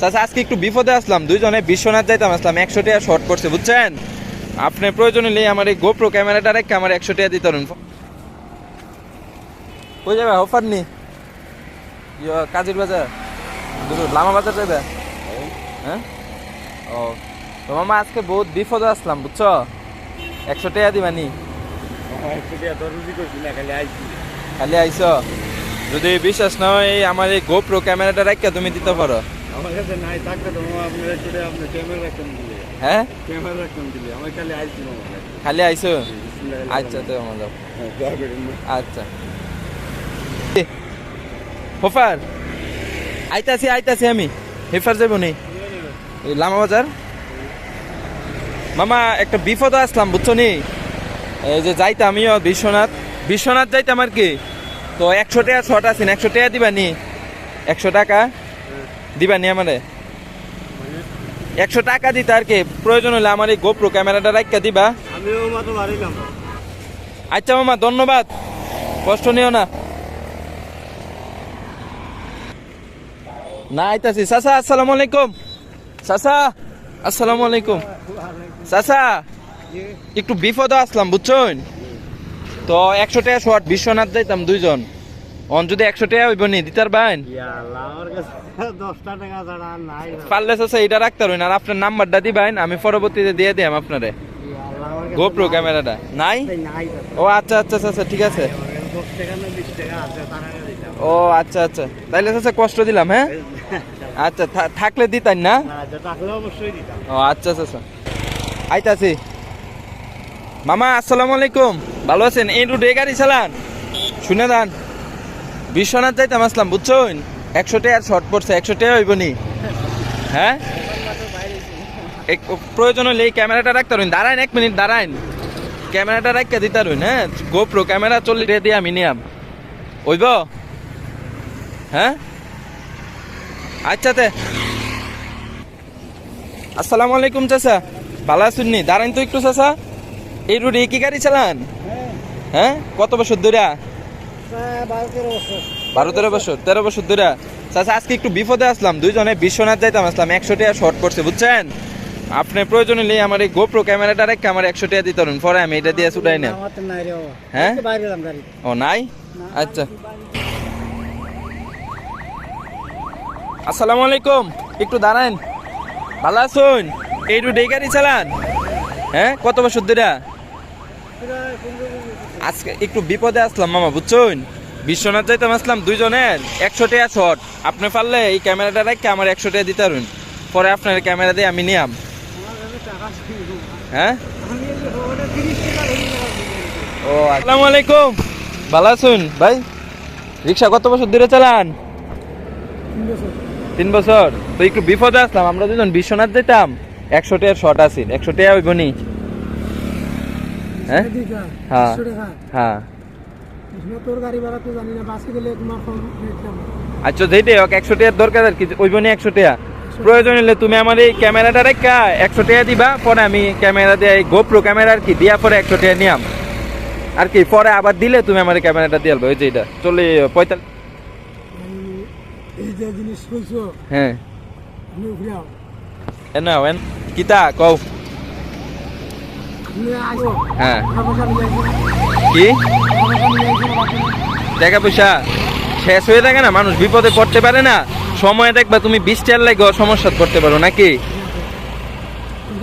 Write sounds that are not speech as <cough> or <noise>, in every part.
চাচা আজকে একটু বিপদে আসলাম। দুইজনে বিশ্বনাথ যাইতাম, আসলাম। একশো টাকা শর্ট করছে, বুঝছেন? আপনি প্রয়োজন হলে আমার এই গোপ্রো ক্যামেরাটা রেখে আমার একশো টাকা দিতে পারেন। কই যাবে? অফার নি কাজীর বাজার। লামা বাজার যাবে হ্যাঁ? ও, তো মামা, আজকে বহুত বিপদে আসলাম, বুঝছ? একশো টাকা দিবানি খালি আইছো। যদি বিশ্বাস নয় আমার এই গোপ্রো ক্যামেরাটা রেখে তুমি দিতে পারো। আমার কাছে নাই থাকলে তো আপনার একটু আপনি ক্যামেরা দিলে? হ্যাঁ? ক্যামেরা দিলে? আমার খালি আইছি খালি আইছো আচ্ছা তো আমার যাও হ্যাঁ, আচ্ছা। হোফার আইতাছি আইতাছি আমি। হেফার যাব নি? লামা বাজার? মামা একটা বিপদ আসলাম বুঝছ নি? এই যে যাইতে আমিও বিশ্বনাথ। বিশ্বনাথ যাইতাম আর কি। তো একশো টাকা শর্ট আছেন একশো টাকা দিবা নি? একশো টাকা। দিবা নি আমারে? একশো টাকা দিতে আর কি প্রয়োজন হলে আমার এই গোপ্রো ক্যামেরাটা রাখা দিবা। আচ্ছা মামা ধন্যবাদ। কষ্ট নিও না। না আইতাছি। চাচা আসসালামু আলাইকুম। চাচা আসসালামু আলাইকুম। চাচা একটু বিপদে আসলাম বুঝছেন? তো একশো টাকা শর্ট বিশ্বনাথ যাইতাম দুইজন। অন যদি একশো টাকা হইব নি দিতার বাইন। পারলে চাচা এটা রাখতে পারবেন। আর আপনার নাম্বারটা দিবেন আমি পরবর্তীতে দিয়ে দিলাম আপনারে। গোপ্রো ক্যামেরাটা। নাই? ও আচ্ছা আচ্ছা আচ্ছা ঠিক আছে। ও আচ্ছা আচ্ছা। তাইলে চাচা কষ্ট দিলাম হ্যাঁ? আচ্ছা থাকলে দিতাম না? ও আচ্ছা আচ্ছা আইতাছি। মামা আসসালামু আলাইকুম। ভালো আছেন? এই রুটে গাড়ি চালান। শুনে দান। বিশ্বনাথ যাইতাম আসলাম, বুঝছেন? একশো টাকার শর্ট পড়ছে, একশো টাকা হইব নি। হ্যাঁ? প্রয়োজন হলে এই ক্যামেরাটা রাখতে পারবেন। দাঁড়ান এক মিনিট, দাঁড়ান। ক্যামেরাটা রাখতে দিতে পারবেন হ্যাঁ? গোপ্রো ক্যামেরা চল্লিশ টাকা দিয়ে আমি নিয়াম ওইব হ্যাঁ? আচ্ছা তে। আসসালামু আলাইকুম চাচা। ভালো আছেন নি? দাঁড়ান তো একটু চাচা। এই রুটে কি গাড়ি চালান? হ্যাঁ? কত বছর ধরে? বারো তেরো বছর। তেরো বছর ধরে। চাচা আজকে একটু বিপদে আসলাম। দুইজনে বিশ্বনাথ যাইতাম আসলাম। একশো টাকা শর্ট করছে বুঝছেন? আপনি প্রয়োজন হলে আমার এই গোপ্রো ক্যামেরাটা রেখে আমার একশো টাকা দিতে পারেন। পরে আমি এটা দিয়ে ছুটাই না নাই হ্যাঁ? ও নাই? আচ্ছা। আসসালামু আলাইকুম। একটু দাঁড়ান। ভালো আছেন? এই রুটে গাড়ি চালান? হ্যাঁ? কত বছর ধরে? আজকে একটু বিপদে আসলাম মামা, বুঝছেন? বিশ্বনাথ যাইতাম, আসলাম দুইজনের। একশো টাকা শট আপনি পারলে এই ক্যামেরাটা রেখে আমার একশো টাকা দিতে পারবেন পরে আপনার ক্যামেরা দিয়ে আমি নিয়াম। হ্যাঁ? ও আলাইকুম। ভালো আছেন? ভাই, রিক্সা কত বছর ধরে চালান? তিন বছর। তো একটু বিপদে আসলাম, আমরা দুজন বিশ্বনাথ যেতাম একশো টাকার শট আছে একশো টাকা হইব নি হ্যাঁ? হ্যাঁ। হ্যাঁ। আচ্ছা যেটাই হোক একশো টাকার দরকার আর কি ওইব নি একশো টাকা। প্রয়োজন হলে তুমি আমার এই ক্যামেরাটা রেখা একশো টাকা দিবা পরে আমি ক্যামেরা দিয়ে গোপ্রো ক্যামেরা আর কি দিয়া পরে একশো টাকা নিয়াম আর কি পরে আবার দিলে তুমি আমার ক্যামেরাটা দিয়ে ওই যে এটা চলে পঁয়তাল্লিশ। হ্যাঁ। এন কিতা কও। হ্যাঁ। টাকা পয়সা শেষ হয়ে থাকে না? মানুষ বিপদে পড়তে পারে না। সময় দেখবা তুমি বিশ চার লাগে সমস্যা পড়তে পারো, নাকি?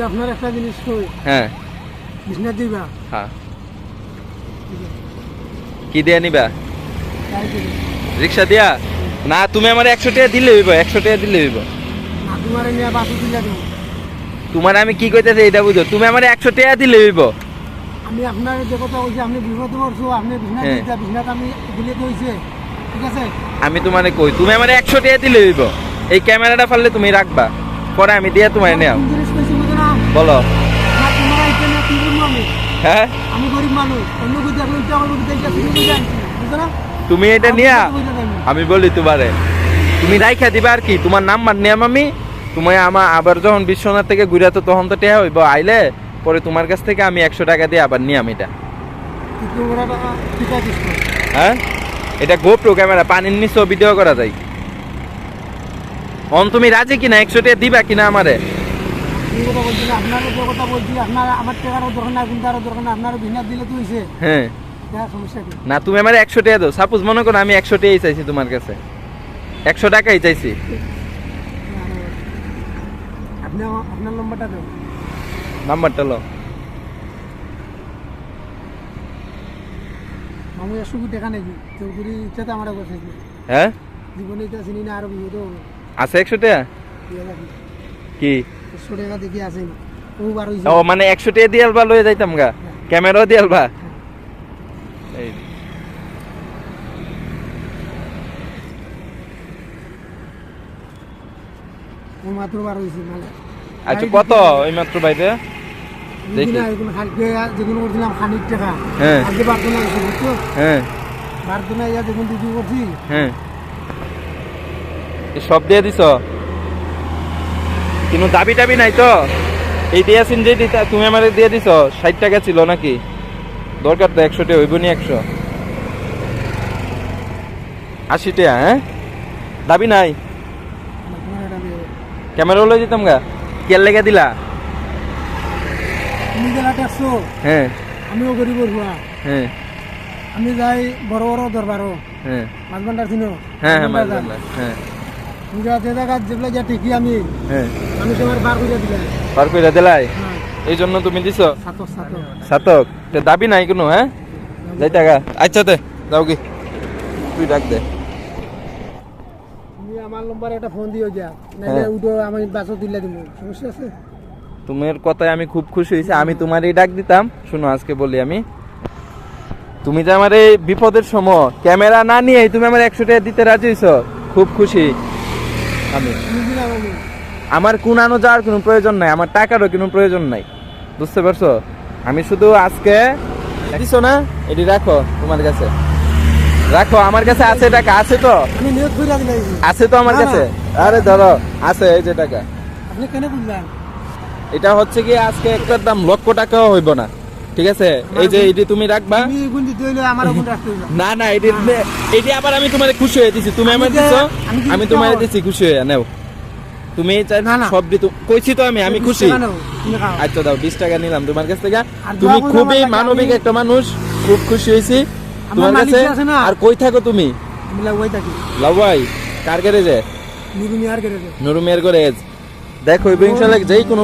আপনার একটা জিনিস হ্যাঁ। কি দিয়ে নিবা? রিক্সা দিয়া? না, তুমি আমার একশো টাকা দিলে হইব, একশো টাকা দিলে হইব। তোমার নিয়ে বাসু দিলে তোমার আমি কি কইতেছি এটা বুঝো? তুমি আমার একশো টাকা দিলে হইব। আমি আপনার যে কথা বলছি আপনি বিপদ করছ আপনি বিছনা হ্যাঁ। দিতে আমি দিলে হয়েছে ঠিক আছে? আমি তোমারে কই তুমি আমার একশো টাকা দিলে হইব। এই ক্যামেরাটা পারলে তুমি রাখবা। পরে আমি দিয়ে তোমার নেও কইছি বলো। আমি হ্যাঁ? আমি গরিব মানুষ। অন্য কিছু ইচ্ছা করব তুমি এটা নিয়া। আমি বলি তোমারে তুমি রাইখা দিবা আর কি তোমার নাম্বার নিয়াম আমি। তুমি আমার আবার যখন বিশ্বনাথ থেকে ঘুরে তো তখন তো টেহা হইব, আইলে পরে তোমার কাছ থেকে আমি একশো টাকা দিয়ে আবার নিয়াম এটা। হ্যাঁ? এটা গোপ্রো ক্যামেরা, পানির নিচেও ভিডিও করা যায়। অন, তুমি রাজি কিনা? একশো টাকা দিবা কিনা আমারে? হ্যাঁ। না, তুমি আমার একশো টাকা দাও। সাপোজ মনে করো আমি একশো টাকাই চাইছি তোমার কাছে। একশো টাকাই চাইছি। আপনি আপনার নম্বরটা দেন নাম্বারটা লো। আমি একশো কোটি টাকা নাকি চৌধুরী ইচ্ছাতে আমার কথা হ্যাঁ? জীবনে এটা চিনি না আরও বিপদ হবে। আছে একশো টাকা? কি? একশো টাকা দেখি আছে ও মানে একশো টাকা দিয়ে আলবা লয়ে যাইতাম গা। ক্যামেরাও দিয়ে আলবা? এই। ও মাত্র বার হয়েছে মানে আচ্ছা কত ওই মাত্র দেখি। যেগুলো করছিলাম খানিক টাকা। হ্যাঁ। আজকে বারতো না এসে বুঝছ? হ্যাঁ। বারতো না ইয়া দেখুন দিদি করছি হ্যাঁ। সব দিয়ে দিছ? কিন্তু দাবি টাবি নাই তো? এই দিয়াছিন যে তুমি আমারে দিয়ে দিছ? ষাট টাকা ছিল নাকি? দরকার তো একশো। টাকা হইব নি একশো আশি টাকা হ্যাঁ দাবি নাই। ক্যামেরা লই দিতাম গা। কেয়ার লেগে দিলা? তুমি গেলা ট্যাক্সো হ্যাঁ। আমিও গরিব হুয়া হ্যাঁ। আমি যাই বড় বড় দরবারও হ্যাঁ। মাছ ভান্ডার চিনো। হ্যাঁ হ্যাঁ মাছ ভান্ডার হ্যাঁ। যেগুলো যা আমি হ্যাঁ। মানুষ আমার বার করে দিলে পার কইরা দিলাই? হ্যাঁ। এই জন্য তুমি দিছ? সাতক সাতক। সাতক? তে দাবি নাই কোনো হ্যাঁ? যাই আচ্ছা দে যাও কি। তুই ডাক দে। নম্বরে একটা ফোন দিও যা হ্যাঁ। উঠো আমি বাসও তুলে দিব সমস্যা আছে? তোমার কথায় আমি খুব খুশি হয়েছি আমি তোমারই ডাক দিতাম। শুনো আজকে বলি আমি। তুমি যে আমার এই বিপদের সময় ক্যামেরা না নিয়ে তুমি আমার একশো টাকা দিতে রাজি হয়েছ খুব খুশি আমি। আমি। আমার কুনানো যাওয়ার কোনো প্রয়োজন নাই আমার টাকারও কোনো প্রয়োজন নাই। বুঝতে পারছ? আমি শুধু আজকে দিছো না? এটি রাখো তোমার কাছে। রাখো আমার কাছে আছে টাকা আছে তো? আমি নিয়োগ করে দিলাই আছে তো আমার কাছে? আরে ধরো আছে এই যে টাকা। আপনি কেন বুঝলেন এটা হচ্ছে কি আজকে একটার দাম লক্ষ টাকাও হইব না। ঠিক আছে? এই যে এটি তুমি রাখবা। <laughs> না না এটি এটি আবার আমি তোমার খুশি হয়ে দিছি। তুমি আমি আমার দিছো? আমি তোমার দিছি খুশি হয়ে নেও। তুমি চাই। সব কইছি তো আমি আমি খুশি? আচ্ছা দাও বিশ টাকা নিলাম তোমার কাছ থেকে। তুমি খুবই মানবিক একটা মানুষ। খুব খুশি হয়েছি। তোমার মালিক কাছে? আছে না? আর কই থাকো তুমি? ওই থাকি। লাভাই কার গ্যারেজে? নুরু মিয়ার করে নুরু নুরুমিয়ার গ্যারেজ। দেখো ইনশাল্লাহ যেই কোনো